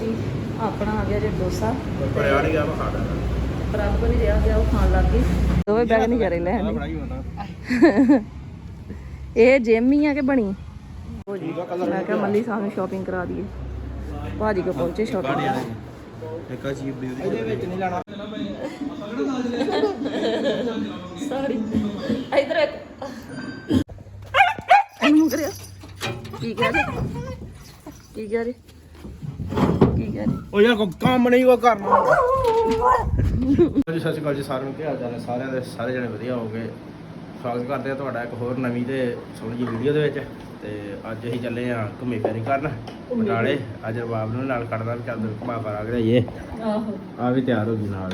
ਜੀ ਆਪਣਾ ਆ ਗਿਆ ਜੇ ਡੋਸਾ। ਪਰ ਆ ਵਾ ਖਾਦਾ ਪ੍ਰਭ ਨਹੀਂ ਰਿਹਾ ਗਿਆ ਉਹ ਖਾਣ ਲੱਗ ਗਈ ਦੋਵੇਂ ਬੈਗ ਨਹੀਂ ਕਰੇ ਲੈ ਬੜਾ ਹੀ ਹੁੰਦਾ ਇਹ ਜਿਮ ਹੀ ਆ ਕਿ ਬਣੀ? ਉਹ ਜੀ ਮੈਂ ਕਿਹਾ ਮੱਲੀ ਸਾਹਿਬ ਨੂੰ ਸ਼ਾਪਿੰਗ ਕਰਾ ਦਈਏ। ਭਾਜੀ ਕੋ ਪਹੁੰਚੇ ਸ਼ਾਪਿੰਗ ਇੱਕ ਅਜੀਬ ਦੀ ਇਹਦੇ ਵਿੱਚ ਨਹੀਂ ਲੈਣਾ। ਸੌਰੀ ਇਧਰ ਇੱਕ। ਇਹਨੂੰ ਕਰਿਆ ਕੀ ਕਹਿ ਰਹੇ? ਕੀ ਕਹਿ ਕੀ ਉਹ ਯਾਰ ਕੋਈ ਕੰਮ ਨਹੀਂ ਉਹ ਕਰਨਾ ਜੀ ਸਤਿ ਸ਼੍ਰੀ ਅਕਾਲ ਜੀ ਸਾਰਿਆਂ ਨੂੰ। ਕੀ ਹਾਲ ਚਾਲ ਹੈ? ਸਾਰਿਆਂ ਦੇ ਸਾਰੇ ਜਣੇ ਵਧੀਆ ਹੋਗੇ ਸਵਾਗਤ ਕਰਦੇ ਆ ਤੁਹਾਡਾ ਇੱਕ ਹੋਰ ਨਵੀਂ ਤੇ ਸੋਹਣੀ ਜਿਹੀ ਵੀਡੀਓ ਦੇ ਵਿੱਚ। ਤੇ ਅੱਜ ਅਸੀਂ ਚੱਲੇ ਆ ਘੁੰਮੀ ਫੇਰੀ ਕਰਨ ਬਟਾਲੇ ਅੱਜ ਰਬਾਬ ਨੂੰ ਨਾਲ ਕੱਢਦਾ ਵੀ ਚੱਲ ਘੁਮਾ ਫਰਾ ਕੇ ਜਾਈਏ। ਆਹੋ। ਆ ਵੀ ਤਿਆਰ ਹੋ ਗਈ ਨਾਲ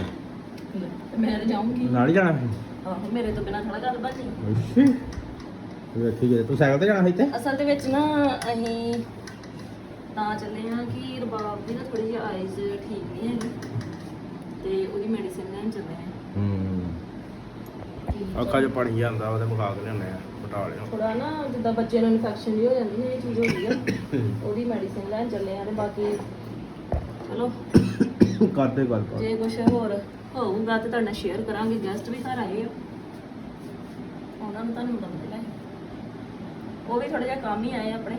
ਮੈਂ ਤਾਂ ਜਾਊਂਗੀ। ਨਾਲ ਹੀ ਜਾਣਾ ਆਹੋ ਮੇਰੇ ਤੋਂ ਬਿਨਾ ਥੋੜਾ ਗੱਲ ਬਾਤ ਨਹੀਂ ਅੱਛਾ। ਵੇਖੀ ਜੇ ਤੂੰ ਸਾਈਕਲ ਤੇ ਜਾਣਾ ਇੱਥੇ? ਅਸਲ ਦੇ ਵਿੱਚ ਨਾ ਅਸੀਂ ਤਾਂ ਚੱਲੇ ਆ ਕਿ ਰਬਾਬ ਦੀ ਨਾ ਥੋੜੀ ਜਿਹੀ ਆਈਜ਼ ਠੀਕ ਨਹੀਂ ਹੈਗੀ ਤੇ ਉਹਦੀ ਮੈਡੀਸਿਨ ਲੈਣ ਚੱਲੇ ਆ ਹੂੰ। ਅੱਖਾਂ 'ਚ ਪਾਣੀ ਜਾਂਦਾ ਉਹਦੇ ਮੁਖਾ ਕੇ ਲਿਆਉਂਦੇ ਆ ਬਟਾਲੇ ਥੋੜਾ ਨਾ ਜਿੱਦਾਂ ਬੱਚੇ ਨੂੰ ਇਨਫੈਕਸ਼ਨ ਜੀ ਹੋ ਜਾਂਦੀ ਹੈ ਇਹ ਚੀਜ਼ ਹੋ ਗਈ ਆ। ਉਹਦੀ ਮੈਡੀਸਿਨ ਲੈਣ ਚੱਲੇ ਆ ਤੇ ਬਾਕੀ ਚਲੋ। ਕਰਦੇ ਗੱਲ ਕਰ ਜੇ ਕੁਝ ਹੋਰ ਹੋਊਗਾ ਤੇ ਤੁਹਾਡੇ ਨਾਲ ਸ਼ੇਅਰ ਕਰਾਂਗੇ ਗੈਸਟ ਵੀ ਘਰ ਆਏ ਆ। ਉਹਨਾਂ ਨੂੰ ਤੁਹਾਨੂੰ ਦੱਸ ਉਹ ਵੀ ਥੋੜਾ ਜਿਹਾ ਕੰਮ ਹੀ ਆਏ ਆ ਆਪਣੇ।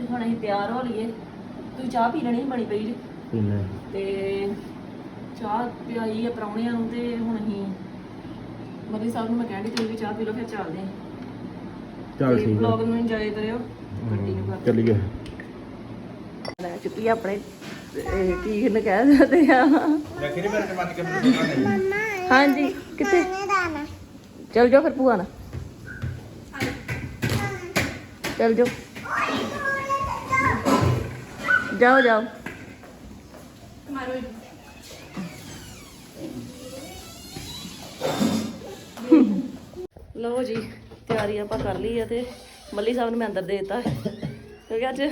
ਤੇ ਹੁਣ ਅਸੀਂ ਤਿਆਰ ਹੋ ਲਈਏ। ਤੁਸੀਂ ਚਾਹ ਪੀ ਲੈਣੀ ਬਣੀ ਪਈ ਜੀ? ਤੇ ਚਾਹ ਪਿਆਈ ਆ ਪ੍ਰਾਹੁਣਿਆਂ ਨੂੰ ਤੇ ਹੁਣ ਅਸੀਂ ਮੱਲੀ ਸਾਹਿਬ ਨੂੰ ਮੈਂ ਕਹਿੰਦੀ ਤੁਸੀਂ ਵੀ ਚਾਹ ਪੀ ਲਓ ਫਿਰ ਚੱਲਦੇ ਹਾਂ। ਚੱਲ ਤੇ ਠੀਕ ਵਲੌਗ ਹੈ ਨੂੰ ਇੰਜੋਏ ਕਰਿਓ ਕੰਟੀਨਿਊ ਕਰ। ਚੱਲੀਏ। ਲੈ ਚੁੱਕੀ ਆ ਆਪਣੇ ਇਹ ਕੀ ਇਹਨੂੰ ਕਹਿ ਸਕਦੇ ਆ? ਮੇਰੇ ਤੇ ਹਾਂਜੀ ਕਿੱਥੇ? ਚਲ ਜਾਓ ਫਿਰ ਭੂਆ ਨਾਲ। ਚਲ ਜਾਓ। ਜਾਓ ਜਾਓ। ਲਓ ਜੀ ਤਿਆਰੀ ਆਪਾਂ ਕਰ ਲਈ ਆ ਤੇ ਮੱਲੀ ਸਾਹਿਬ ਨੂੰ ਮੈਂ ਅੰਦਰ ਦੇ ਦਿੱਤਾ। ਕਿਉਂਕਿ ਅੱਜ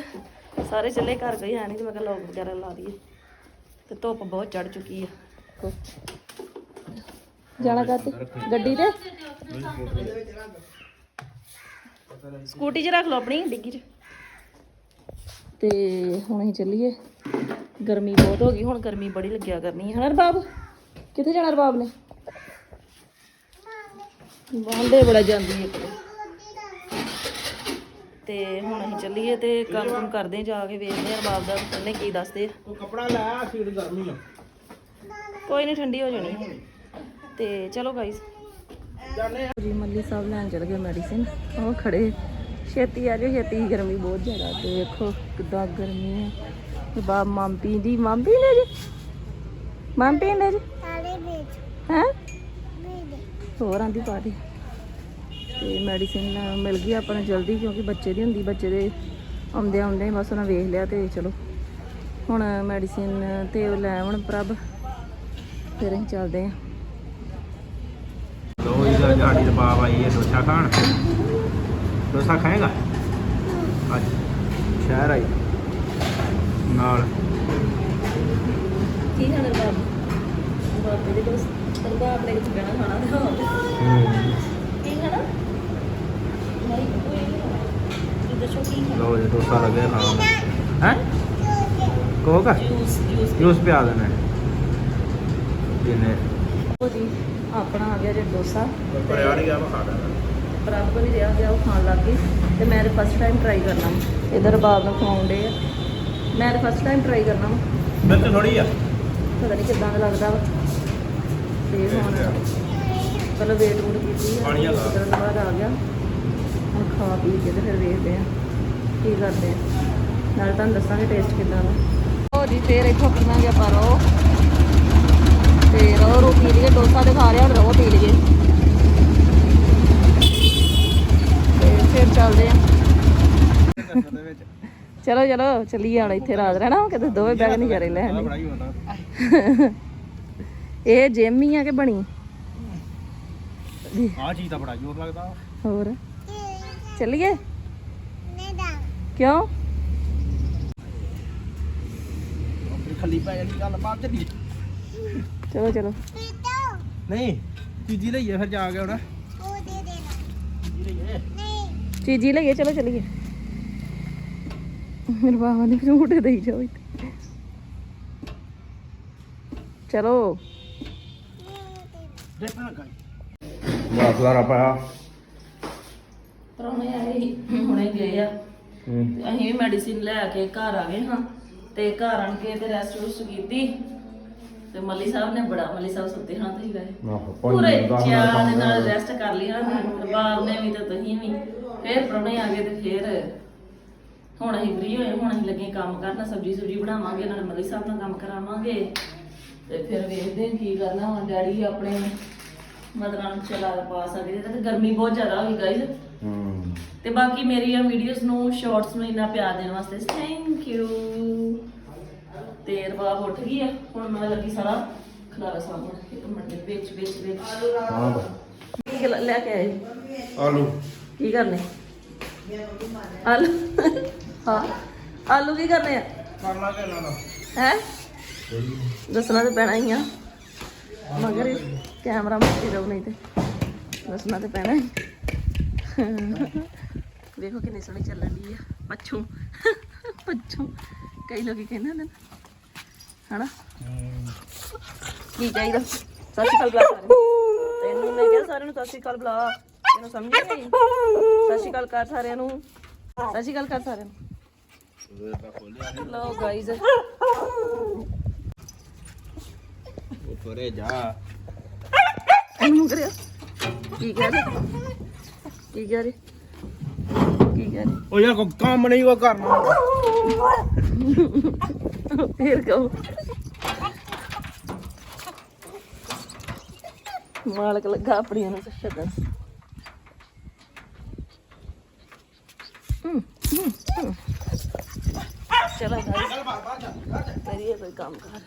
ਸਾਰੇ ਚੱਲੇ ਘਰ ਕੋਈ ਹੈ ਨਹੀਂ ਤੇ ਮੈਂ ਕਿਹਾ ਲੋਕ ਵਗੈਰਾ ਲਾ ਦਈਏ ਤੇ ਧੁੱਪ ਬਹੁਤ ਚੜ ਚੁੱਕੀ ਆ। ਜਾਣਾ ਕਾਤੇ ਗੱਡੀ ਤੇ? ਸਕੂਟੀ 'ਚ ਰੱਖ ਲਓ ਆਪਣੀ ਡਿੱਗੀ 'ਚ। ਤੇ ਹੁਣ ਅਸੀਂ ਚੱਲੀਏ। ਗਰਮੀ ਬਹੁਤ ਹੋ ਗਈ ਹੁਣ ਗਰਮੀ ਬੜੀ ਲੱਗਿਆ ਕਰਨੀ ਹੈ। ਹਨਾ ਰਬਾਬ? ਕਿੱਥੇ ਜਾਣਾ ਰਬਾਬ ਨੇ? ਵਾਂਡੇ ਬੜਾ ਜਾਂਦੀ ਹੈ ਤੇ। ਹੁਣ ਅਸੀਂ ਚੱਲੀਏ ਤੇ ਕੰਮ ਕੰਮ ਕਰਦੇ ਜਾ ਕੇ ਵੇਖਦੇ ਹਾਂ ਰਬਾਬ ਦਾ ਉਹਨੇ ਕੀ ਦੱਸਦੇ ਆ। ਕਪੜਾ ਲੈ ਆ ਸੀਟ ਗਰਮੀ ਆ ਕੋਈ ਨਹੀਂ ਠੰਡੀ ਹੋ ਜਾਣੀ ਹੈ। ਤੇ ਚਲੋ ਗਾਈਸ ਜੀ ਮੱਲੀ ਸਾਹਿਬ ਲੈਣ ਚਲ ਗਏ ਮੈਡੀਸਿਨ ਉਹ ਖੜੇ। ਛੇਤੀ ਆ ਜਾਓ ਛੇਤੀ ਗਰਮੀ ਬਹੁਤ ਜ਼ਿਆਦਾ ਤੇ ਵੇਖੋ ਕਿੱਦਾਂ ਗਰਮੀ ਹੈ ਤੇ ਬਾਪ ਮੰਪੀ ਦੀ ਮੰਪੀ ਨੇ ਜੀ? ਮੰਪੀ ਨੇ ਜੀ? ਹੈ? ਹੋਰ ਆਂਦੀ ਪਾਰਟੀ ਤੇ ਮੈਡੀਸਿਨ ਮਿਲ ਗਈ ਆਪਾਂ ਨੂੰ ਜਲਦੀ ਕਿਉਂਕਿ ਬੱਚੇ ਦੀ ਹੁੰਦੀ ਬੱਚੇ ਦੇ ਆਉਂਦੇ ਆਉਂਦੇ ਬਸ ਉਹਨਾਂ ਵੇਖ ਲਿਆ ਤੇ ਚਲੋ। ਹੁਣ ਮੈਡੀਸਿਨ ਤੇ ਉਹ ਲੈ ਆਉਣ ਪ੍ਰਭ। ਫਿਰ ਅਸੀਂ ਚੱਲਦੇ ਹਾਂ। ਦੋ ਹੀ ਦਾ ਸਾਡੀ ਰਬਾਬ ਆਈ ਹੈ ਡੋਸਾ ਖਾਣ। ਡੋਸਾ ਖਾਏਗਾ? ਅੱਜ। ਸ਼ਹਿਰ ਆਈ। ਨਾਲ। ਕੀ ਖਾਣਾ ਬਾਬੂ ਬਾਬੇ ਦੇ ਕੋਲ ਸਰਦਾ ਆਪਣੇ ਵਿੱਚ ਬਹਿਣਾ ਖਾਣਾ ਹੋਰ। ਕੀ ਖਾਣਾ? ਨਹੀਂ ਕੋਈ ਨਹੀਂ ਦੱਸੋ ਕੀ ਖਾਣਾ? ਲੋ ਜੀ ਡੋਸਾ ਲੱਗਿਆ ਖਾਣ ਹੈ? ਕੋਗਾ ਜੂਸ ਜੂਸ ਜੂਸ ਪਿਆ ਦੇਣਾ। ਇਹਨੇ ਉਹ ਜੀ ਆਪਣਾ ਆ ਗਿਆ ਜੇ ਡੋਸਾ। ਪਰ ਯਾਰ ਆ ਵਾ ਖਾਦਾ ਪ੍ਰਭ ਨਹੀਂ ਰਿਹਾ ਗਿਆ ਉਹ ਖਾਣ ਲੱਗ ਗਈ ਤੇ ਮੈਂ ਤੇ ਫਸਟ ਟਾਈਮ ਟਰਾਈ ਕਰਨਾ। ਇਧਰ ਬਾਬ ਨੂੰ ਖਵਾਉਂਦੇ ਆ ਮੈਂ ਤੇ ਫਸਟ ਟਾਈਮ ਟਰਾਈ ਕਰਨਾ। ਮਿਰਚ ਥੋੜੀ ਆ। ਪਤਾ ਨਹੀਂ ਕਿੱਦਾਂ ਦਾ ਲੱਗਦਾ ਵਾ। ਤੇ ਹੁਣ ਪਹਿਲਾਂ ਵੇਟ ਵੂਟ ਕੀਤੀ ਆ ਪਾਣੀ। ਉਤਰਨ ਤੋਂ ਬਾਅਦ ਆ ਗਿਆ। ਹੁਣ ਖਾ ਪੀ ਕੇ ਤੇ ਫਿਰ ਵੇਖਦੇ ਆ ਕੀ ਕਰਦੇ ਆ। ਨਾਲ ਤੁਹਾਨੂੰ ਦੱਸਾਂਗੇ ਟੇਸਟ ਕਿੱਦਾਂ ਦਾ। ਉਹ ਜੀ ਫੇਰ ਇੱਥੋਂ ਪੀਵਾਂਗੇ ਆਪਾਂ ਰੋ ਤੇ ਰੋ ਰੋ ਪੀ ਲਈਏ ਡੋਸਾ ਤੇ ਖਾ ਹੁਣ ਰੋ ਪੀ ਲਈਏ ਤੇ ਫਿਰ ਚੱਲਦੇ ਆ। ਚਲੋ ਚਲੋ ਚੱਲੀਏ ਹੁਣ ਇੱਥੇ ਰਾਤ ਰਹਿਣਾ ਕਿਤੇ ਦੋਵੇਂ ਬੈਗ ਨਹੀਂ ਕਰੇ ਲੈ ਹੁੰਦਾ ਇਹ ਜਿਮ ਹੀ ਆ ਕਿ ਬਣੀ? ਆ ਚੀਜ਼ ਤਾਂ ਬੜਾ ਜ਼ੋਰ ਲੱਗਦਾ। ਹੋਰ? ਚੱਲੀਏ? ਕਿਉਂ? ਆਪਣੀ ਖੱਲੀ ਪੈ ਜਾਣੀ ਗੱਲ ਬਾਅਦ ਚੱਲੀ ਚਲੋ। ਚਲੋ ਨਹੀਂ ਚੀਜ਼ੀ ਲਈਏ ਫਿਰ ਜਾ ਕੇ ਹੁਣ ਚੀਜ਼ੀ ਲਈਏ ਚੀਜੀ ਲਈਏ ਚਲੋ ਚੱਲੀਏ। ਮੇਰੇ ਬਾਹਾਂ ਦੇ ਝੂਟੇ ਦੇਈ ਜਾਓ ਇੱਥੇ। ਚਲੋ। ਬੜਾ ਖਲਾਰਾ ਪਾਇਆ। ਪਰੋਣੇ ਆਏ ਸੀ, ਹੁਣੇ ਗਏ ਆ। ਹੂੰ। ਤੇ ਅਸੀਂ ਵੀ ਮੈਡੀਸਿਨ ਲੈ ਕੇ ਘਰ ਆ ਗਏ ਹਾਂ। ਤੇ ਘਰ ਆਣ ਕੇ ਤੇ ਰੈਸਟ ਰੁਸਟ ਕੀਤੀ। ਤੇ ਮੱਲੀ ਸਾਹਿਬ ਨੇ ਬੜਾ ਮੱਲੀ ਸਾਹਿਬ ਸੁੱਤੇ ਹਾਂ ਤੁਸੀਂ ਗਏ। ਆਹੋ ਪੂਰੇ ਦਸ ਮਿੰਟ ਚਾਰ ਕੰਮ ਦੇ ਨਾਲ। ਰੈਸਟ ਕਰ ਲਿਆ। ਬਾਹਰ ਨੇ ਵੀ ਤੇ ਤੁਸੀਂ ਵੀ। ਫੇਰ ਪਰੋਣੇ ਆ ਗਏ ਤੇ ਫੇਰ ਹੁਣ ਅਸੀਂ ਫ੍ਰੀ ਹੋਏ ਹੁਣ ਅਸੀਂ ਲੱਗੇ ਕੰਮ ਕਰਨਾ ਸਬਜੀ ਸੁਬਜੀ ਬਣਾਵਾਂਗੇ ਨਾਲ ਮੱਲੀ ਸਾਹਿਬ ਨਾਲ ਕੰਮ ਕਰਾਵਾਂਗੇ ਤੇ ਫਿਰ ਵੇਖਦੇ ਹਾਂ ਕੀ ਕਰਨਾ ਹੁਣ ਡੈਡੀ ਆਪਣੇ ਮਦਰਾਂ ਨੂੰ ਚਲਾ ਪਾ ਸਕਦੇ ਤੇ ਗਰਮੀ ਬਹੁਤ ਜ਼ਿਆਦਾ ਹੋਈ ਗਾਇਜ਼ ਹੂੰ। ਤੇ ਬਾਕੀ ਮੇਰੀਆਂ ਵੀਡੀਓਜ਼ ਨੂੰ ਸ਼ਾਰਟਸ ਨੂੰ ਇੰਨਾ ਪਿਆਰ ਦੇਣ ਵਾਸਤੇ। ਥੈਂਕ ਯੂ ਤੇ ਰਬਾਬ ਉੱਠ ਗਈ ਆ ਹੁਣ ਮੈਂ ਲੱਗੀ ਸਾਰਾ ਖਲਾਰਾ ਸਾਹਮਣੇ। ਇੱਕ ਮਿੰਟ ਦੇ ਵਿੱਚ ਵਿੱਚ ਵਿੱਚ। ਗੱਲ ਲੈ ਕੇ ਆਏ ਆਲੂ। ਕੀ ਕਰਨੇ? ਆਲੂ। ਹਾਂ। ਆਲੂ ਕੀ ਕਰਨੇ ਆ? ਕਰਨਾ ਕਿ ਨਾ ਹੈ? ਦੱਸਣਾ ਤੇ ਪੈਣਾ ਹੀ ਆ। ਮਗਰ ਕੈਮਰਾ ਮੁੱਕੀ ਰਹੂ ਨਹੀਂ ਤੇ। ਦੱਸਣਾ ਤੇ ਪੈਣਾ ਹੀ। ਵੇਖੋ ਕਿੰਨੀ ਸੋਹਣੀ ਚੱਲਣ ਦੀ ਆ। ਪੱਛੂ। ਪੱਛੂ। ਕਈ ਲੋਕੀ ਕਹਿੰਦੇ ਹੁੰਦੇ ਨੇ। ਹਨਾ? ਕੀ ਚਾਹੀਦਾ? ਸਤਿ ਸ਼੍ਰੀ ਅਕਾਲ ਬੁਲਾ ਸਾਰਿਆਂ ਨੂੰ। ਤੈਨੂੰ ਮੈਂ ਕਿਹਾ ਸਾਰਿਆਂ ਨੂੰ ਸਤਿ ਸ਼੍ਰੀ ਅਕਾਲ ਬੁਲਾ। ਤੈਨੂੰ ਸਮਝ ਨਹੀਂ। ਆਈ ਸਤਿ ਸ਼੍ਰੀ ਅਕਾਲ ਕਰ ਸਾਰਿਆਂ ਨੂੰ। ਸਤਿ ਸ਼੍ਰੀ ਅਕਾਲ ਕਰ ਸਾਰਿਆਂ ਨੂੰ। ਲੋ ਗਾਈਜ਼ ਉਪਰੇ ਜਾ। ਇਹਨੂੰ ਕਰਿਆ ਕੀ ਕਹਿ ਰਹੇ? ਕੀ ਕਹਿ ਰਹੇ? ਕੀ ਕਹਿ ਰਹੇ? ਉਹ ਯਾਰ ਕੋਈ ਕੰਮ ਨਹੀਂ ਉਹ ਕਰਨਾ। ਫੇਰ ਕਹੋ। ਮਾਲਕ ਲੱਗਾ ਆਪਣੀਆਂ ਨੂੰ ਛੱਡਣ ਹਮ, ਹਮ, ਹਮ। ਚਲੋ ਕਰੀਏ ਕੋਈ ਕੰਮ ਕਰ।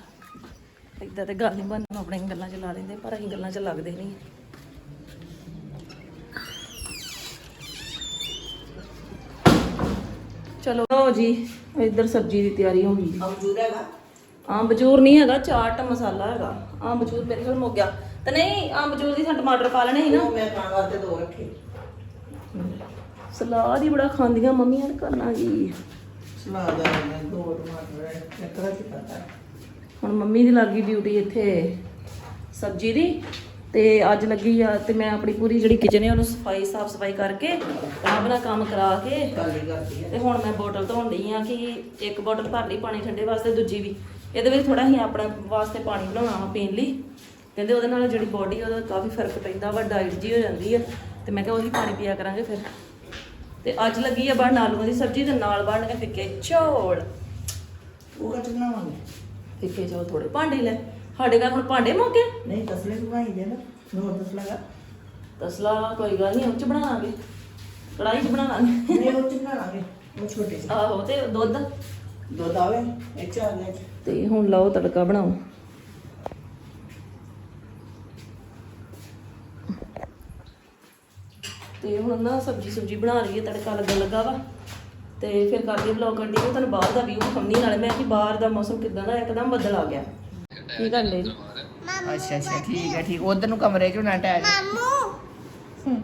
ਏਦਾਂ ਤੇ ਗੱਲ ਨਹੀਂ ਬਣਨ ਆਪਣੀਆਂ ਗੱਲਾਂ ਚ ਲਾ ਲੈਂਦੇ ਪਰ ਅਸੀਂ ਗੱਲਾਂ ਚ ਲੱਗਦੇ ਨਹੀਂ। ਚਲੋ ਲਓ ਜੀ ਇੱਧਰ ਸਬਜ਼ੀ ਦੀ ਤਿਆਰੀ ਹੋ ਗਈ। ਮੌਜੂਦ ਹੈਗਾ? ਆਂਬਚੂਰ ਨਹੀਂ ਹੈਗਾ ਚਾਟ ਮਸਾਲਾ ਹੈਗਾ। ਆਂਬਚੂਰ ਮੇਰੇ ਕੋਲ ਮੁੱਕ ਗਿਆ। ਤੇ ਨਹੀਂ ਆਂਬਚੂਰ ਦੀ ਸਾਨੂੰ ਟਮਾਟਰ ਪਾ ਲੈਣੇ ਸੀ ਨਾ। ਮੈਂ ਖਾਣ ਵਾਸਤੇ ਦੋ ਰੱਖੇ। ਸਲਾਦ ਹੀ ਬੜਾ ਖਾਂਦੀਆਂ ਮੰਮੀਆਂ ਕਰਨਾ ਕੀ? ਸਲਾਦ ਆ ਮੈਂ ਦੋ ਟਮਾਟਰ ਇੱਕ ਰੱਖ ਪਤਾ ਹੁਣ ਮੰਮੀ ਦੀ ਲੱਗੀ ਡਿਊਟੀ ਇੱਥੇ ਸਬਜ਼ੀ ਦੀ ਤੇ ਅੱਜ ਲੱਗੀ ਆ ਤੇ ਮੈਂ ਆਪਣੀ ਪੂਰੀ ਜਿਹੜੀ ਕਿਚਨ ਹੈ ਉਹਨੂੰ ਸਫ਼ਾਈ ਸਾਫ਼ ਸਫ਼ਾਈ ਕਰਕੇ ਆਪਣਾ ਕੰਮ ਕਰਾ ਕੇ ਕਾਲੀ ਕਰਦੀ ਹੈ ਤੇ ਹੁਣ ਮੈਂ ਬੋਟਲ ਧੋਣ ਲਈ ਆ ਕਿ ਇੱਕ ਬੋਟਲ ਭਰ ਲਈ ਪਾਣੀ ਠੰਡੇ ਵਾਸਤੇ, ਦੂਜੀ ਵੀ। ਇਹਦੇ ਵਿੱਚ ਥੋੜਾ ਹੀ ਆਪਣੇ ਵਾਸਤੇ ਪਾਣੀ ਬਣਾਉਣਾ ਵਾ ਪੀਣ ਲਈ। ਕਹਿੰਦੇ ਉਹਦੇ ਨਾਲ ਜਿਹੜੀ ਬੋਡੀ ਉਹਦਾ ਕਾਫੀ ਫ਼ਰਕ ਪੈਂਦਾ ਵਾ ਡਾਈਟ ਜੀ ਹੋ ਜਾਂਦੀ ਆ। ਤੇ ਮੈਂ ਕਿਹਾ ਉਹੀ ਪਾਣੀ ਪੀਆ ਕਰਾਂਗੇ ਫਿਰ। ਤੇ ਅੱਜ ਲੱਗੀ ਆ ਬਣਨ ਆਲੂਆਂ ਦੀ ਸਬਜ਼ੀ ਤੇ ਨਾਲ ਬਣਨਗੇ ਫਿੱਕੇ ਚੌਲ। ਉਹ ਕੱਟ ਬਣਾਵਾਂਗੇ। ਫਿੱਕੇ ਚੌਲ ਥੋੜੇ ਭਾਂਡੇ ਲੈ। ਸਾਡੇ ਘਰ ਹੁਣ ਭਾਂਡੇ ਮੁੱਕੇ? ਨਹੀਂ ਤਸਲੇ ਬਣਾਈ ਦੇ ਨਾ। ਹੋਰ ਤਸਲਾ ਤਸਲਾ ਕੋਈ ਗੱਲ ਨਹੀਂ ਉਹ ਚ ਬਣਾ ਲਾਂਗੇ ਕੜਾਈ ਚ ਬਣਾ ਲਾਂਗੇ ਨਹੀਂ ਉਹ ਚ ਬਣਾਵਾਂਗੇ। ਉਹ ਛੋਟੇ ਜਿਹੇ ਆਹੋ ਤੇ ਦੁੱਧ? ਦੁੱਧ ਆਵੇ ਇਹ ਚਾਰ ਨੇ ਤੇ ਹੁਣ ਲਾਓ ਤੜਕਾ ਬਣਾਓ। ਤੇ ਹੁਣ ਨਾ ਸਬਜੀ ਸੁਬਜੀ ਬਣਾ ਲਈਏ ਤੜਕਾ ਲੱਗਣ ਲੱਗਾ ਵਾ। ਤੇ ਫਿਰ ਕਰਦੇ ਵਲੌਗ ਕੰਟੀਨਿਊ ਤੁਹਾਨੂੰ ਬਾਹਰ ਦਾ ਵਿਊ ਦਿਖਾਉਣੀ ਨਾਲੇ ਮੈਂ ਕਿ ਬਾਹਰ ਦਾ ਮੌਸਮ ਕਿਦਾਂ ਦਾ ਇੱਕਦਮ ਬੱਦਲ ਆ ਗਿਆ। ਕੀ ਕਰ ਲੈ ਜੀ ਅੱਛਾ ਅੱਛਾ ਠੀਕ ਹੈ ਠੀਕ। ਉਧਰ ਨੂੰ ਕਮਰੇ ਚ ਨਾ ਟੈਗ ਮਾਮੂ!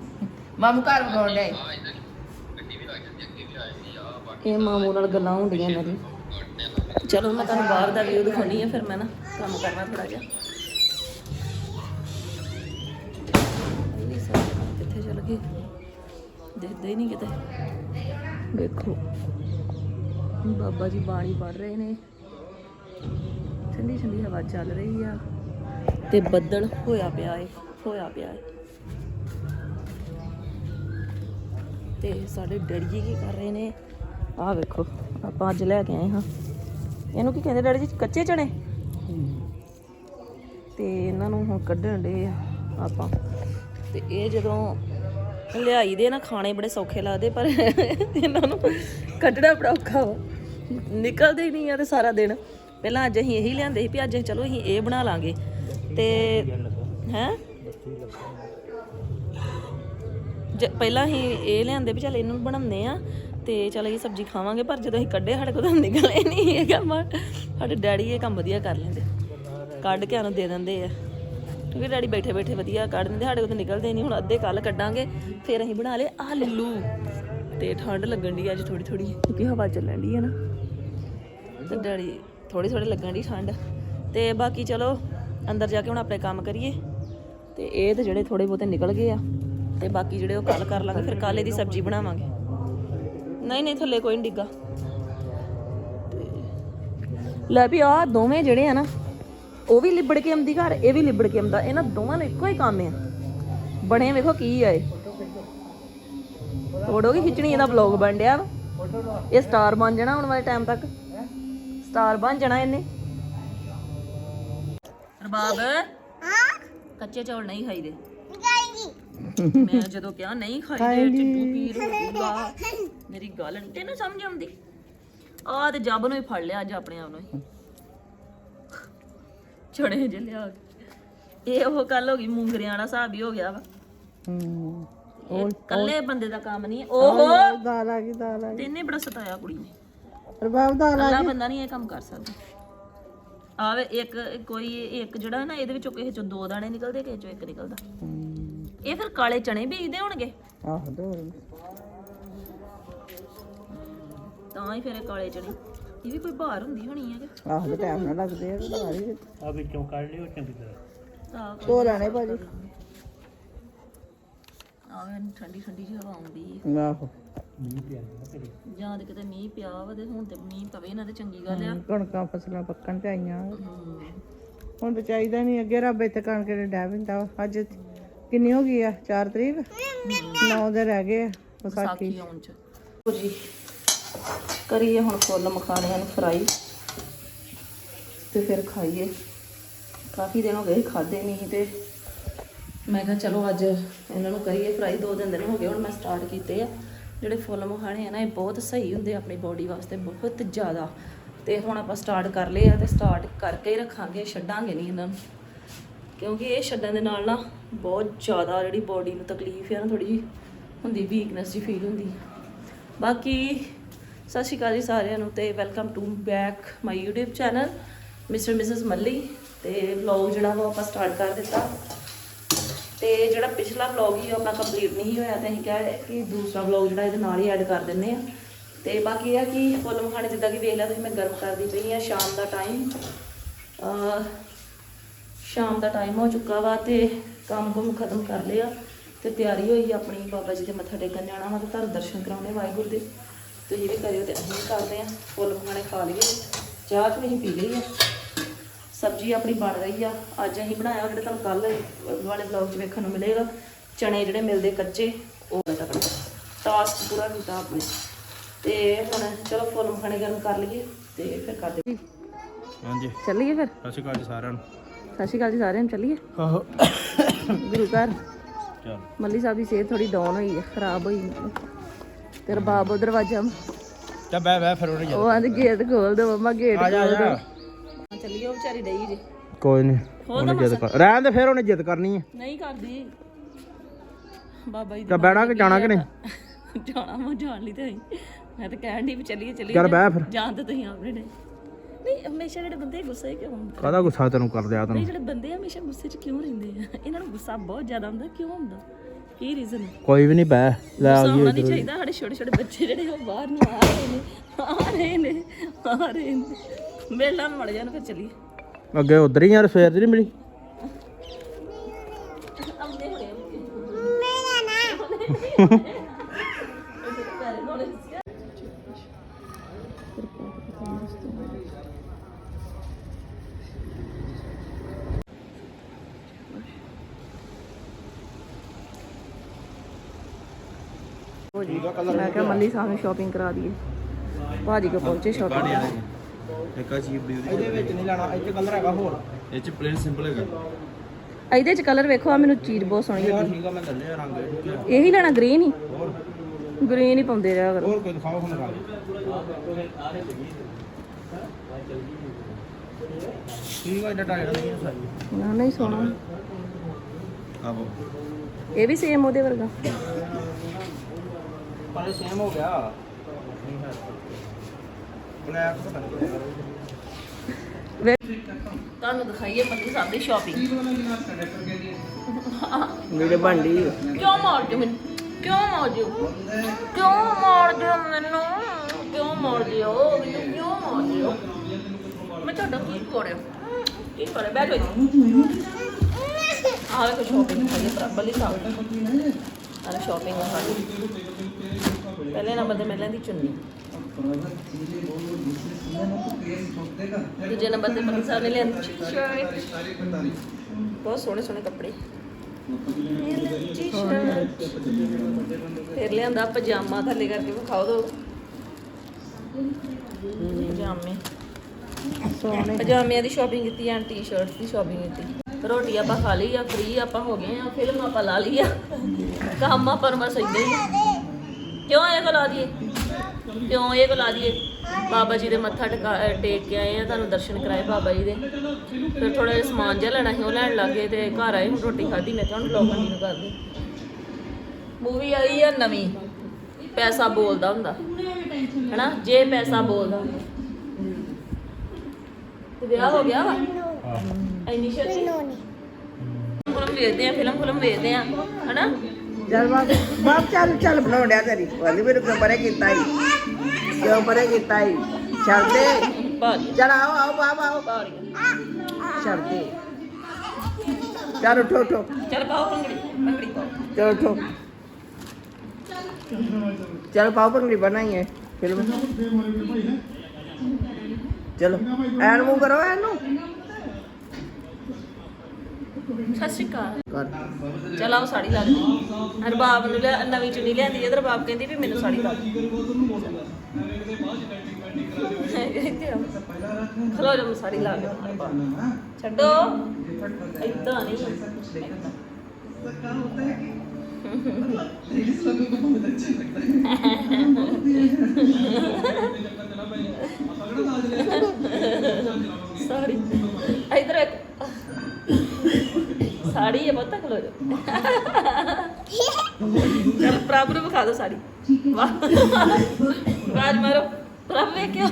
ਮਾਮੂ ਘਰ ਬਗਾਉਣ ਦੇ ਇਹ ਮਾਮੂ ਨਾਲ ਗੱਲਾਂ ਹੁੰਦੀਆਂ ਇਹਨਾਂ ਦੀ ਚਲੋ ਮੈਂ ਤੁਹਾਨੂੰ ਬਾਹਰ ਦਾ ਵਿਊ ਦਿਖਾਉਣੀ ਹੈ ਫਿਰ ਮੈਂ ਨਾ ਕੰਮ ਕਰਨਾ ਥੋੜਾ ਜਿਹਾ। ਇਹ ਸਾਰੇ ਕਿੱਥੇ ਚਲ ਗਏ? ਦਿਖਦੇ ਹੀ ਨਹੀਂ ਕਿਤੇ ਵੇਖੋ ਬਾਬਾ ਜੀ ਬਾਣੀ ਪੜ ਰਹੇ ਨੇ। ਠੰਡੀ ਠੰਡੀ ਹਵਾ ਚੱਲ ਰਹੀ ਆ ਤੇ ਬੱਦਲ ਹੋਇਆ ਪਿਆ ਏ, ਹੋਇਆ ਪਿਆ ਏ। ਤੇ ਸਾਡੇ ਡੈਡੀ ਜੀ ਕੀ ਕਰ ਰਹੇ ਨੇ? ਆਹ ਵੇਖੋ, ਆਪਾਂ ਅੱਜ ਲੈ ਕੇ ਆਏ ਹਾਂ। ਇਹਨੂੰ ਕੀ ਕਹਿੰਦੇ ਡੈਡੀ ਜੀ, ਕੱਚੇ ਚਣੇ? ਤੇ ਇਹਨਾਂ ਨੂੰ ਹੁਣ ਕੱਢਣ ਦੇ ਆ ਆਪਾਂ। ਤੇ ਇਹ ਜਦੋਂ ਲਿਆਈ ਦੇ ਨਾ, ਖਾਣੇ ਬੜੇ ਸੌਖੇ ਲੱਗਦੇ, ਪਰ ਇਹਨਾਂ ਨੂੰ ਕੱਢਣਾ ਬੜਾ ਔਖਾ ਵਾ। ਨਿਕਲਦੇ ਹੀ ਨਹੀਂ ਆ ਤੇ ਸਾਰਾ ਦਿਨ। ਪਹਿਲਾਂ ਅੱਜ ਅਸੀਂ ਇਹੀ ਲਿਆਂਦੇ ਸੀ ਵੀ ਅੱਜ ਚਲੋ ਅਸੀਂ ਇਹ ਬਣਾ ਲਾਂਗੇ। ਤੇ ਹੈ? ਜ- ਪਹਿਲਾਂ ਅਸੀਂ ਇਹ ਲਿਆਂਦੇ ਵੀ ਚੱਲ ਇਹਨੂੰ ਬਣਾਉਂਦੇ ਆ ਤੇ ਚੱਲ ਇਹ ਸਬਜ਼ੀ ਖਾਵਾਂਗੇ, ਪਰ ਜਦੋਂ ਅਸੀਂ ਕੱਢੇ, ਸਾਡੇ ਕੋਲ ਤਾਂ ਨਿਕਲੇ ਨਹੀਂ ਇਹ ਕੰਮ ਸਾਡੇ ਡੈਡੀ ਇਹ ਕੰਮ ਵਧੀਆ ਕਰ ਲੈਂਦੇ। ਕੱਢ ਕੇ ਸਾਨੂੰ ਦੇ ਦਿੰਦੇ ਆ। ਕਿਉਂਕਿ ਡੈਡੀ ਬੈਠੇ ਬੈਠੇ ਵਧੀਆ ਕੱਢ ਦਿੰਦੇ ਸਾਡੇ ਕੋਲ ਤਾਂ ਨਿਕਲਦੇ ਨਹੀਂ ਹੁਣ ਅੱਧੇ ਕੱਲ ਕੱਢਾਂਗੇ ਫਿਰ ਅਸੀਂ ਬਣਾ ਲਏ ਆਲੂ। ਤੇ ਠੰਡ ਲੱਗਣ ਦੀ ਅੱਜ ਥੋੜੀ ਥੋੜੀ ਕਿਉਂਕਿ ਹਵਾ ਚੱਲਣ ਦੀ ਹੈ ਨਾ। ਤੇ ਡੈਡੀ ਥੋੜੀ ਥੋੜੀ ਲੱਗਣ ਦੀ ਠੰਡ। ਤੇ ਬਾਕੀ ਚਲੋ ਅੰਦਰ ਜਾ ਕੇ ਹੁਣ ਆਪਣੇ ਕੰਮ ਕਰੀਏ। ਤੇ ਇਹ ਤੇ ਜਿਹੜੇ ਥੋੜੇ ਬਹੁਤੇ ਨਿਕਲ ਗਏ ਆ ਤੇ ਬਾਕੀ ਜਿਹੜੇ ਉਹ ਕੱਲ ਕਰ ਲਾਂਗੇ ਫਿਰ ਕੱਲ ਇਹਦੀ ਸਬਜ਼ੀ ਬਣਾਵਾਂਗੇ। ਨਹੀਂ ਨਹੀਂ ਥੱਲੇ ਕੋਈ ਨਹੀਂ ਡਿੱਗਾ। ਲੈ ਵੀ ਆ ਦੋਵੇਂ ਜਿਹੜੇ ਆ ਨਾ ਉਹ ਵੀ ਲਿਬੜ ਕੇ ਆਉਂਦੀ ਘਰ ਇਹ ਵੀ ਲਿਬੜ ਕੇ ਆਉਂਦਾ। ਇਹਨਾਂ ਦੋਵਾਂ ਦਾ ਇੱਕੋ ਹੀ ਕੰਮ ਆ। ਬਣੇ ਵੇਖੋ ਕੀ ਆ ਇਹ। ਫੋਟੋ ਕੀ ਖਿੱਚਣੀ ਇਹਦਾ ਵਲੌਗ ਬਣ ਡਿਆ ਇਹ ਸਟਾਰ ਬਣ ਜਾਣਾ ਆਉਣ ਵਾਲੇ ਟਾਈਮ ਤੱਕ। ਸਟਾਰ ਬਣ ਜਾਣਾ ਇਹਨੇ। ਰਬਾਬ ਕੱਚੇ ਚੌਲ ਨਹੀਂ ਖਾਈਦੇ। ਮੈਂ ਜਦੋਂ ਕਿਹਾ ਨਹੀਂ ਖਾਈਦੇ ਟਿੱਡੂ ਪੀਰ ਹੋਊਗਾ ਮੇਰੀ ਗੱਲ ਨਹੀਂ ਤੈਨੂੰ ਸਮਝ ਆਉਂਦੀ? ਆ ਤੇ ਜੱਬ ਨੂੰ ਹੀ ਫੜ ਲਿਆ ਅੱਜ ਆਪਣੇ ਆਪ ਨੂੰ ਹੀ। ਛੜੇ ਜੇ ਲਿਆ ਕੇ। ਇਹ ਉਹ ਕੱਲ ਹੋ ਗਈ ਮੂੰਗਰਿਆਂ ਵਾਲਾ ਹਿਸਾਬ ਹੀ ਹੋ ਗਿਆ ਵਾ। ਹੂੰ ਇਹ ਕੱਲੇ ਬੰਦੇ ਦਾ ਕੰਮ ਨਹੀਂ ਹੈ। ਓਹੋ! ਦਾਲ ਆ ਗਈ ਦਾਲ ਆ ਤੈਨੇ ਬੜਾ ਸਤਾਇਆ ਕੁੜੀ ਨੇ। ਰਬਾਬ ਦਾਲ ਕੱਲਾ ਬੰਦਾ ਨਹੀਂ ਇਹ ਕੰਮ ਕਰ ਸਕਦਾ। ਆਵੇ ਇੱਕ ਕੋਈ ਇੱਕ ਜਿਹੜਾ ਨਾ ਇਹਦੇ ਵਿੱਚੋਂ ਕਿਸੇ ਚੋਂ ਦੋ ਦਾਣੇ ਨਿਕਲਦੇ ਕਿਸੇ ਚੋਂ ਇੱਕ ਨਿਕਲਦਾ। ਇਹ ਫਿਰ ਕਾਲੇ ਚਣੇ ਬੀਜਦੇ ਹੋਣਗੇ? ਆਹ ਦੋ ਤਾਂ ਹੀ ਫਿਰ ਇਹ ਕਾਲੇ ਚਣੇ। ਇਹ ਵੀ ਕੋਈ ਬਾਹਰ ਹੁੰਦੀ ਹੋਣੀ ਹੈ ਕਿ? ਆਹ ਦੇ ਟਾਈਮ ਨਾਲ ਲੱਗਦੇ ਆ ਦਾਲ ਹੀ ਆ ਵਿੱਚੋਂ ਕੱਢ ਲਿਓ ਚੰਗੀ ਤਰ੍ਹਾਂ। ਤਾਂ ਧੋ ਲੈਣੇ ਭਾਜੀ? ਆਵੇ ਠੰਡੀ ਠੰਡੀ ਜਿਹੀ ਹਵਾ ਆਉਂਦੀ ਹੈ ਆਹੋ। ਮੀਂਹ ਪਿਆ ਨਾ ਕਰੇ ਜਾਂ ਤੇ ਕਿਤੇ ਮੀਂਹ ਪਿਆ ਵਾ ਤੇ ਹੁਣ ਤੇ ਮੀਂਹ ਪਵੇ ਨਾ ਤੇ ਚੰਗੀ ਗੱਲ ਆ। ਕਣਕਾਂ ਫਸਲਾਂ ਪੱਕਣ ਤੇ ਆਈਆਂ ਹੁਣ ਤਾਂ ਚਾਹੀਦਾ ਨਹੀਂ ਅੱਗੇ ਰੱਬ ਇੱਥੇ ਕਣਕ ਦੇ ਡੈ ਪੈਂਦਾ ਵਾ। ਅੱਜ ਕਿੰਨੀ ਹੋ ਗਈ ਆ? 4 ਤਰੀਕ? 9 ਦੇ ਰਹਿ ਗਏ ਆ ਵਿਸਾਖੀ। ਸਾਖੀ ਆਉਣ ਚ। ਲਓ ਜੀ। ਕਰੀਏ ਹੁਣ ਫੁੱਲ ਮਖਾਣਿਆਂ ਨੂੰ ਫਰਾਈ ਤੇ ਫਿਰ ਖਾਈਏ। ਕਾਫੀ ਦਿਨ ਹੋ ਗਏ ਖਾਦੇ ਨਹੀਂ ਤੇ ਮੈਂ ਕਿਹਾ ਚਲੋ ਅੱਜ ਇਹਨਾਂ ਨੂੰ ਕਰੀਏ ਫਰਾਈ। ਦੋ ਦਿਨ ਦਿਨ ਹੋ ਗਏ ਹੁਣ ਮੈਂ ਸਟਾਰਟ ਕੀਤੇ ਆ। ਜਿਹੜੇ ਫੁੱਲ ਮਖਾਣੇ ਆ ਨਾ, ਇਹ ਬਹੁਤ ਸਹੀ ਹੁੰਦੇ ਆ ਆਪਣੀ ਬੋਡੀ ਵਾਸਤੇ, ਬਹੁਤ ਜ਼ਿਆਦਾ। ਤੇ ਹੁਣ ਆਪਾਂ ਸਟਾਰਟ ਕਰ ਲਏ ਆ ਤੇ ਸਟਾਰਟ ਕਰਕੇ ਹੀ ਰੱਖਾਂਗੇ, ਛੱਡਾਂਗੇ ਨਹੀਂ ਇਹਨਾਂ ਨੂੰ। ਕਿਉਂਕਿ ਇਹ ਛੱਡਣ ਦੇ ਨਾਲ ਨਾ ਬਹੁਤ ਜ਼ਿਆਦਾ ਜਿਹੜੀ ਬੋਡੀ ਨੂੰ ਤਕਲੀਫ ਹੈ ਨਾ ਥੋੜੀ ਜਿਹੀ ਹੁੰਦੀ ਵੀਕਨੈਸ ਜੀ ਫੀਲ ਹੁੰਦੀ। ਬਾਕੀ ਸਤਿ ਸ਼੍ਰੀ ਅਕਾਲ ਜੀ ਸਾਰਿਆਂ ਨੂੰ ਤੇ welcome to back my YouTube channel mister misses Malli ਤੇ ਵਲੌਗ ਜਿਹੜਾ ਵਾ ਆਪਾਂ ਸਟਾਰਟ ਕਰ ਦਿੱਤਾ। ਤੇ ਜਿਹੜਾ ਪਿਛਲਾ ਵਲੌਗ ਹੀ ਉਹ ਆਪਣਾ ਕੰਪਲੀਟ ਨਹੀਂ ਹੋਇਆ ਤੇ ਅਸੀਂ ਕਿਹਾ ਕਿ ਦੂਸਰਾ ਵਲੌਗ ਜਿਹੜਾ ਇਹਦੇ ਨਾਲ ਹੀ ਐਡ ਕਰ ਦਿੰਨੇ ਆ ਤੇ ਬਾਕੀ ਇਹ ਆ ਕਿ ਫੁੱਲ ਮਖਾਣੇ ਜਿੱਦਾਂ ਕਿ ਵੇਖ ਲਿਆ ਤੁਸੀਂ, ਮੈਂ ਗਰਮ ਕਰਦੀ ਪਈ ਆ ਸ਼ਾਮ ਦਾ ਟਾਈਮ ਸ਼ਾਮ ਦਾ ਟਾਈਮ ਹੋ ਚੁੱਕਾ ਵਾ ਤੇ ਕੰਮ ਕੁਮ ਖਤਮ ਕਰ ਲਿਆ ਤੇ ਤਿਆਰੀ ਹੋਈ ਆਪਣੀ, ਬਾਬਾ ਜੀ ਦੇ ਮੱਥਾ ਟੇਕਣ ਜਾਣਾ ਵਾ ਤੇ ਤੁਹਾਨੂੰ ਦਰਸ਼ਨ ਕਰਾਉਣੇ ਵਾਹਿਗੁਰੂ ਦੇ। ਤੁਸੀਂ ਵੀ ਕਰਿਓ ਤੇ ਅਸੀਂ ਵੀ ਕਰਦੇ ਆ ਫੁੱਲ ਮਖਾਣੇ ਖਾ ਲਈਏ ਚਾਹ ਤੇ ਅਸੀਂ ਪੀ ਲਈ ਆ। ਸਬਜ਼ੀ ਆਪਣੀ ਬਣ ਰਹੀ ਆ ਅੱਜ ਅਸੀਂ ਬਣਾਇਆ ਜਿਹੜੇ ਤੁਹਾਨੂੰ ਕੱਲ ਵਾਲੇ ਵਲੌਗ 'ਚ ਵੇਖਣ ਨੂੰ ਮਿਲੇਗਾ ਚਣੇ ਜਿਹੜੇ ਮਿਲਦੇ ਕੱਚੇ ਉਹ ਤੱਕ ਟਾਸਕ ਪੂਰਾ ਕੀਤਾ ਆਪਣੇ। ਤੇ ਹੁਣ ਚਲੋ ਫੁੱਲ ਮਖਾਣੇ ਗਰਮ ਕਰ ਲਈਏ ਤੇ ਫਿਰ ਕਰਦੇ ਹਾਂਜੀ। ਚੱਲੀਏ ਫਿਰ? ਸਤਿ ਸ਼੍ਰੀ ਅਕਾਲ ਜੀ ਸਾਰਿਆਂ ਨੂੰ। ਸਤਿ ਸ਼੍ਰੀ ਅਕਾਲ ਜੀ ਸਾਰਿਆਂ ਨੂੰ ਚੱਲੀਏ? ਆਹੋ। ਗੁਰੂ ਘਰ। ਚਲ। ਮੱਲੀ ਸਾਹਿਬ ਦੀ ਸਿਹਤ ਥੋੜੀ ਡਾਊਨ ਹੋਈ ਹੈ ਖਰਾਬ ਹੋਈ। ਤੇ ਰਬਾਬ ਉਹ ਦਰਵਾਜ਼ਾ ਚੱਲ ਬੈ ਬੈ ਫਿਰ ਉਹਨੇ ਉਹ ਆਂਦੇ ਗੇਟ ਖੋਲ ਦੋ ਮਮਾ ਗੇਟ ਆ ਜਾ ਆ ਖੋਲ ਜਾ। ਦੋ। ਚੱਲੀਏ ਉਹ ਵਿਚਾਰੀ ਡਈ ਜੀ। ਕੋਈ ਨਹੀਂ ਉਹਨੇ ਜਿੱਦ ਕਰ ਰਹਿਣ ਦੇ ਫਿਰ ਉਹਨੇ ਜਿੱਦ ਕਰਨੀ ਹੈ ਨਹੀਂ ਕਰਦੀ। ਬਾਬਾ ਜੀ ਤਾਂ ਬਹਿਣਾ ਕਿ ਜਾਣਾ ਕਿ ਨਹੀਂ? ਜਾਣਾ ਮੈਂ ਜਾਣ ਲਈ ਤੇ ਆਈ ਮੈਂ ਤਾਂ ਕਹਿਣ ਦੀ ਵੀ ਚੱਲੀਏ ਚੱਲੀਏ ਚੱਲ ਬਹਿ ਫਿਰ। ਜਾਣ ਤੇ ਤੁਸੀਂ ਆਪਣੇ ਨੇ। ਨਹੀਂ ਹਮੇਸ਼ਾ ਜਿਹੜੇ ਬੰਦੇ ਗੁੱਸੇ ਕਿਉਂ ਹੁੰਦੇ? ਕਾਹਦਾ ਗੁੱਸਾ ਤੈਨੂੰ ਕਰ ਨਹੀਂ ਤੈਨੂੰ? ਜਿਹੜੇ ਬੰਦੇ ਹਮੇਸ਼ਾ ਗੁੱਸੇ 'ਚ ਕਿਉਂ ਰਹਿੰਦੇ ਆ? ਇਹਨਾਂ ਨੂੰ ਗੁੱਸਾ ਬਹੁਤ ਜ਼ਿਆਦਾ ਹੁੰਦਾ ਕਿਉਂ ਹੁੰਦਾ? ਕੀ ਰੀਜ਼ਨ ਕੋਈ ਵੀ ਨਹੀਂ ਬੈ ਲੈ ਆ ਗਈ ਚਾਹੀਦਾ ਸਾਡੇ ਛੋਟੇ ਛੋਟੇ ਬੱਚੇ ਜਿਹੜੇ ਉਹ ਬਾਹਰ ਨੂੰ ਆ ਰਹੇ ਨੇ ਆ ਰਹੇ ਨੇ ਆ ਰਹੇ ਨੇ। ਮੇਲਾ ਨੂੰ ਮੜ ਜਾਣ ਫਿਰ ਚੱਲੀਏ। ਅੱਗੇ ਉਧਰ ਹੀ ਯਾਰ ਸਵੇਰ ਦੀ ਨਹੀਂ ਮਿਲੀ? ਆਉਂਦੇ ਹੋਣੇ ਮੈਂ ਕਿਹਾ ਮੱਲੀ ਸਾਹਿਬ ਨੂੰ ਸ਼ਾਪਿੰਗ ਕਰਾ ਦਈਏ। ਭਾਜੀ ਕੋ ਪਹੁੰਚੇ ਸ਼ਾਪਿੰਗ ਇੱਕ ਆ ਚੀਜ਼ ਬਿਊਟੀ ਇਹਦੇ ਵਿੱਚ ਨਹੀਂ ਲੈਣਾ ਇੱਥੇ ਕਲਰ ਹੈਗਾ ਹੋਰ। ਇਹ ਚ ਪਲੇਨ ਸਿੰਪਲ ਹੈਗਾ। ਇਹਦੇ ਚ ਕਲਰ ਵੇਖੋ ਆ ਮੈਨੂੰ ਚੀਜ਼ ਬਹੁਤ ਸੋਹਣੀ ਲੱਗੀ। ਠੀਕ ਆ ਮੈਂ ਲੈ ਲਿਆ ਰੰਗ। ਇਹ ਲੈਣਾ ਗ੍ਰੀਨ ਹੀ। ਗ੍ਰੀਨ ਹੀ ਪਾਉਂਦੇ ਰਿਹਾ ਕਰੋ। ਹੋਰ ਕੋਈ ਦਿਖਾਓ ਹੁਣ ਰੰਗ। ਠੀਕ ਆ ਡਟਾ ਜਿਹੜਾ ਨਹੀਂ ਸਾਰੀ। ਨਾ ਨਹੀਂ ਸੋਹਣਾ। ਆਹੋ। ਇਹ ਵੀ ਸੇਮ ਉਹਦੇ ਵਰਗਾ। ਪਰ ਸੇਮ ਹੋ ਗਿਆ। ਬਲੈਕ ਪਤਾ ਨਹੀਂ ਤੁਹਾਨੂੰ ਦਿਖਾਈਏ ਮੱਲੀ ਸਾਹਿਬ ਦੀ ਸ਼ਾਪਿੰਗ ਵੀਡੀਓ ਬਣਦੀ ਕਿਉਂ ਮਾਰਦੇ ਮੈਨੂੰ? ਕਿਉਂ ਮਾਰਦੇ ਹੋ ਕਿਉਂ ਮਾਰਦੇ ਹੋ ਮੈਨੂੰ? ਕਿਉਂ ਮਾਰਦੇ ਹੋ ਮੈਨੂੰ ਕਿਉਂ ਮਾਰਦੇ ਹੋ ਮੈਂ ਤੁਹਾਡਾ ਕੀ ਕਰਿਆ? ਕੀ ਕਰਿਆ? ਬੈਠੋ ਆਹ ਵੇਖੋ ਸ਼ਾਪਿੰਗ ਕਰੀ ਬਰਾਬਰ ਲਈ ਸਾਹਮਣੇ ਆ ਸਾਡੀ ਪਹਿਲੇ ਨੰਬਰ ਤੇ ਮੈਂ ਲੈਂਦੀ ਚੁੰਨੀ। ਦੂਜੇ ਨੰਬਰ ਤੇ ਮਨ ਸਾਹਿਬ ਨੇ ਲੈਂਦੀ ਟੀ-ਸ਼ਰਟ ਬਹੁਤ ਸੋਹਣੇ ਸੋਹਣੇ ਕੱਪੜੇ। ਫਿਰ ਲਿਆਂਦਾ ਪਜਾਮਾ ਥੱਲੇ ਕਰਕੇ ਵਿਖਾਓ ਦੋ। ਪਜਾਮੇ। ਸੋਹਣੇ। ਪਜਾਮਿਆਂ ਦੀ ਸ਼ਾਪਿੰਗ ਕੀਤੀ ਐਂਡ ਟੀ-ਸ਼ਰਟਸ ਦੀ ਸ਼ਾਪਿੰਗ ਕੀਤੀ। ਰੋਟੀ ਆਪਾਂ ਖਾ ਲਈ ਆ ਫ੍ਰੀ ਆਪਾਂ ਹੋ ਗਏ ਆ ਫਿਲਮ ਆਪਾਂ ਲਾ ਲਈ ਆ। ਕੰਮ ਆਪਾਂ ਨੂੰ ਬਸ ਏਦਾਂ ਹੀ ਆ। ਕਿਉਂ ਇਹ ਕੋ ਲਾ ਦਈਏ ਕਿਉਂ ਇਹ ਕੋ ਲਾ ਦਈਏ ਬਾਬਾ ਜੀ ਦੇ ਮੱਥਾ ਟਿਕਾ ਅਹ ਟੇਕ ਕੇ ਆਏ ਆ, ਤੁਹਾਨੂੰ ਦਰਸ਼ਨ ਕਰਾਏ ਬਾਬਾ ਜੀ ਦੇ। ਫਿਰ ਥੋੜਾ ਜਿਹਾ ਸਮਾਨ ਜਿਹਾ ਲੈਣਾ ਸੀ, ਉਹ ਲੈਣ ਲੱਗੇ ਤੇ ਘਰ ਆਏ, ਹੁਣ ਰੋਟੀ ਖਾਧੀ, ਮੈਂ ਕਿਹਾ ਹੁਣ ਵਲੌਗ ਕੰਟੀਨਿਊ ਕਰਦੇ। ਮੂਵੀ ਆਈ ਆ ਨਵੀਂ, ਪੈਸਾ ਬੋਲਦਾ ਹੁੰਦਾ। ਹੈਨਾ? ਜੇ ਪੈਸਾ ਬੋਲਦਾ ਤੇ ਵਿਆਹ ਹੋ ਗਿਆ ਵਾ? ਇੰਨੀ ਛੇਤੀ? ਫਿਲਮ ਵੇਖਦੇ ਆ ਫਿਲਮ ਫਿਲਮ ਵੇਖਦੇ ਆ ਹਨਾ? ਚੱਲ ਬਾਪ ਬਾਪ ਚੱਲ ਚੱਲ ਤੇਰੀ। ਵਾਲੀ ਮੇਰੇ ਕਿਉਂ ਪਰੇ ਕੀਤਾ ਹੀ। ਕਿਉਂ ਪਰੇ ਕੀਤਾ ਹੀ। ਛੱਡ ਦੇ। ਬਾਰੀ ਚੱਲ ਆਓ ਆਓ ਬਾਪ ਆਓ ਬਾਰੀ ਛੱਡ ਦੇ। ਚੱਲ ਉਠੋ ਉਠੋ। ਚਲ ਪਾਓ ਪੰਗੜੀ ਪੰਗੜੀ ਪਾਓ। ਚੱਲ ਉਠੋ। ਚੱਲ ਪਾਓ ਪੰਗੜੀ ਬਣਾਈਏ ਫਿਲਮ। ਚਲੋ। ਐਨ ਮੂੰਹ ਕਰੋ ਐਨੂੰ ਸਤਿ ਸ਼੍ਰੀ ਅਕਾਲ। ਕਰ। ਚਲ ਆਓ ਸਾੜੀ ਲਾ ਲਈ ਰਬਾਬ ਨੂੰ ਲਿਆ- ਨਵੀਂ ਚੁੰਨੀ ਲਿਆਂਦੀ ਹੈ ਤੇ ਰਬਾਬ ਕਹਿੰਦੀ ਵੀ ਮੈਨੂੰ ਸਾੜੀ ਲਾ ਇੱਥੇ ਆਓ। ਖਲੋ ਜਾ ਮੈਂ ਸਾੜੀ ਲਾ ਕੇ ਛੱਡੋ। ਏਦਾਂ ਨਹੀਂ। ਸਾੜੀ। ਇਧਰ ਇੱਕ ਸਾੜੀ ਹੈ ਬਹੁਤ ਖਲੋ ਜਾ। ਪ੍ਰਭ ਨੂੰ ਵਿਖਾ ਦਿਓ ਸਾੜੀ। ਵਾਹ। ਰਾਜ ਮਾਰੋ। ਪ੍ਰਭ ਵੇਖਿਓ।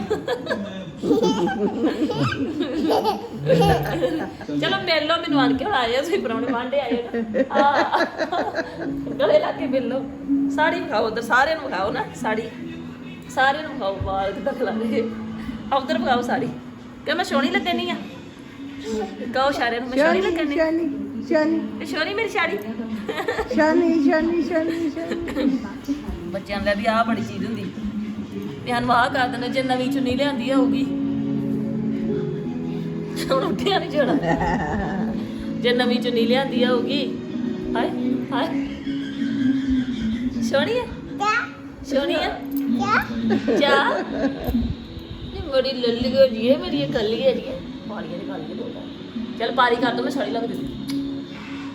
ਚਲੋ ਮਿਲ ਲਓ ਮੈਨੂੰ ਆਣ ਕੇ। ਹੁਣ ਆਏ ਤੁਸੀਂ ਪਰੌਣੇ ਵਾਂਡੇ ਆਏ ਆ। ਆ, ਗਲੇ ਲਾ ਕੇ ਮਿਲ ਲਓ। ਸਾੜੀ ਵਿਖਾਓ ਉਧਰ ਸਾਰਿਆਂ ਨੂੰ ਵਿਖਾਓ ਨਾ ਸਾੜੀ। ਸਾਰਿਆਂ ਨੂੰ ਵਿਖਾਓ ਵਾਲ ਕਿੱਦਾਂ ਖਲਾਰੇ। ਉਧਰ ਵਿਖਾਓ ਸਾੜੀ। ਕਿ ਮੈਂ ਸੋਹਣੀ ਲੱਗਣੀ ਆ। ਕਹੋ ਸਾਰਿਆਂ ਨੂੰ ਮੈਂ ਸੋਹਣੀ ਲੱਗਣੀ ਸ਼ਾਨੀ ਸ਼ਾਨੀ। ਸੋਹਣੀ ਮੇਰੀ ਸਾੜੀ। ਸ਼ਾਨੀ ਸ਼ਾਨੀ ਸ਼ਾਨੀ ਸ਼ਾਨੀ। ਬੱਚਿਆਂ ਦਾ ਵੀ ਆਹ ਬੜੀ ਚੀਜ਼ ਹੁੰਦੀ। ਵੀ ਸਾਨੂੰ ਆਹ ਕਰ ਦਿੰਦੇ ਜੇ ਨਵੀਂ ਚੁੰਨੀ ਲਿਆਂਦੀ ਹੋਊਗੀ। ਹੁਣ ਉੱਠਿਆ ਨਹੀਂ ਜਾਣਾ। ਜੇ ਨਵੀਂ ਚੁੰਨੀ ਲਿਆਂਦੀ ਹੋਊਗੀ। ਹਾਏ ਹਾਏ। ਸੋਹਣੀ ਹੈ ਸੋਹਣੀ ਹੈ ਚਾ ਇਹ ਬੜੀ ਲੱਲੀ ਹੋ ਜੀ ਹੈ ਮੇਰੀ ਇਹ ਕੱਲੀ ਹੈ ਜੀ ਪਾਲੀਆਂ ਦੀ ਕੱਲੀ ਬੋਲਦਾ। ਚਲ ਪਾਰੀ ਕਰ ਦੋ ਮੈਂ ਸਾੜੀ ਲੱਗ ਦਿੰਦੀ।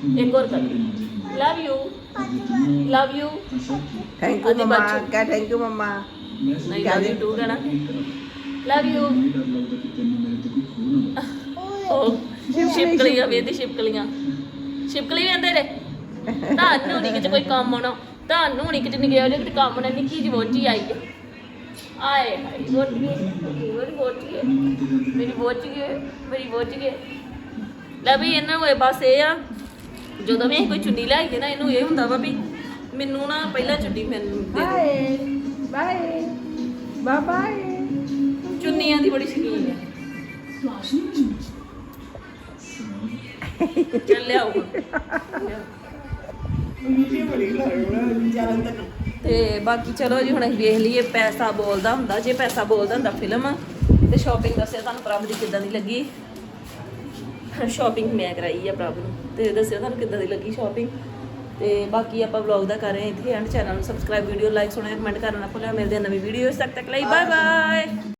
ਇੱਕ ਹੋਰ ਕਰ love you love you thank you ਅਦੇ ਮਮਾ। ਬੱਚੇ। ਕਹ ਥੈਂਕ ਯੂ ਮਮਾ। ਨਹੀਂ ਲਵ ਯੂ ਟੂ ਕਹਿਣਾ। ਲਵ ਯੂ ਉਹ ਸ਼ਿਪਕਲੀਆਂ ਵੇਦੀ ਸ਼ਿਪਕਲੀਆਂ। ਸ਼ਿਪਕਲੀ ਵੇਂਦੇ ਰੇ ਤੁਹਾਨੂੰ ਨਹੀਂ ਕਿਤੇ ਕੋਈ ਕੰਮ ਆਉਣਾ। ਤੁਹਾਨੂੰ ਨਹੀਂ ਕਿਤੇ ਨਿਗਿਆ ਜੇ ਕਿਤੇ ਕੰਮ ਨਾ ਨਿੱਕੀ ਜਿਹੀ ਵੋਟੀ ਆਈ ਹੈ। ਆਏ ਹਾਏ ਵੋਟੀ ਮੇਰੀ ਵੋਟੀ ਮੇਰੀ ਵੋਟੀ ਮੇਰੀ ਵੋਟੀ ਲੈ ਵੀ ਇਹਨਾਂ ਨੂੰ ਬਸ ਇਹ ਆ। ਜਦੋਂ ਵੀ ਅਸੀਂ ਕੋਈ ਚੁੰਨੀ ਲਿਆਈਏ ਨਾ ਇਹਨੂੰ ਇਹ ਹੁੰਦਾ ਵਾ ਵੀ ਮੈਨੂੰ ਨਾ ਪਹਿਲਾਂ ਚੁੰਨੀ ਮੈਨੂੰ ਦੇ ਦਿਓ। Bye bye bye. ਚੁੰਨੀਆਂ ਦੀ ਬੜੀ ਸ਼ਕੀਨ ਹੈ ਚੱਲ ਲਿਆਓ ਤੇ ਬਾਕੀ ਚਲੋ ਜੀ ਹੁਣ ਅਸੀਂ ਵੇਖ ਲਈਏ ਪੈਸਾ ਬੋਲਦਾ ਹੁੰਦਾ। ਜੇ ਪੈਸਾ ਬੋਲਦਾ ਹੁੰਦਾ ਫਿਲਮ ਤੇ ਸ਼ਾਪਿੰਗ ਦੱਸਿਆ ਤੁਹਾਨੂੰ ਪ੍ਰਭ ਦੀ ਕਿੱਦਾਂ ਦੀ ਲੱਗੀ? ਸ਼ਾਪਿੰਗ ਮੈਂ ਕਰਾਈ ਆ ਪ੍ਰਭ ਨੂੰ। ਤੇ ਦੱਸਿਓ ਤੁਹਾਨੂੰ ਕਿੱਦਾਂ ਦੀ ਲੱਗੀ ਸ਼ਾਪਿੰਗ ਤੇ ਬਾਕੀ ਆਪਾਂ ਵਲੌਗ ਦਾ ਕਰ ਰਹੇ ਹਾਂ ਇੱਥੇ ਐਂਡ ਚੈਨਲ ਨੂੰ। ਸਬਸਕ੍ਰਾਈਬ ਵੀਡੀਓ ਲਾਈਕ ਸੁਣਿਆ ਕਮੈਂਟ ਕਰਨਾ ਨਾ ਭੁੱਲਿਓ ਮਿਲਦੇ ਹਾਂ ਨਵੀਂ ਵੀਡੀਓ ਤੱਕ ਤੱਕ ਲਈ। Bye bye